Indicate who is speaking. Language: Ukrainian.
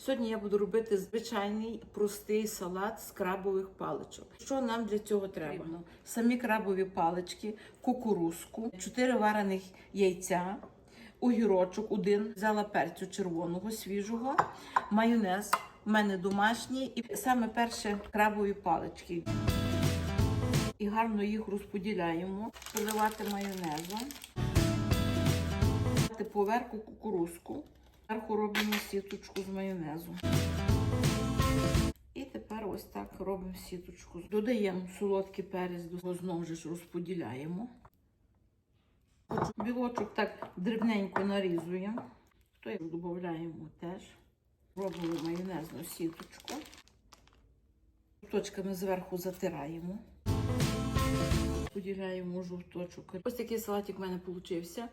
Speaker 1: Сьогодні я буду робити звичайний простий салат з крабових паличок. Що нам для цього треба? Самі крабові палички, кукурузку, 4 варених яйця, огірочок один, взяла перцю червоного, свіжого, майонез. У мене домашній і саме перше крабові палички. І гарно їх розподіляємо, поливати майонезом, поверху кукурузку. Зверху робимо сіточку з майонезу. І тепер ось так робимо сіточку. Додаємо солодкий перець, його знову ж розподіляємо. Білочок так дрібненько нарізуємо. То додаємо теж. Робимо майонезну сіточку. Жовточками зверху затираємо. Поділяємо жовточок. Ось такий салатик в мене вийшов.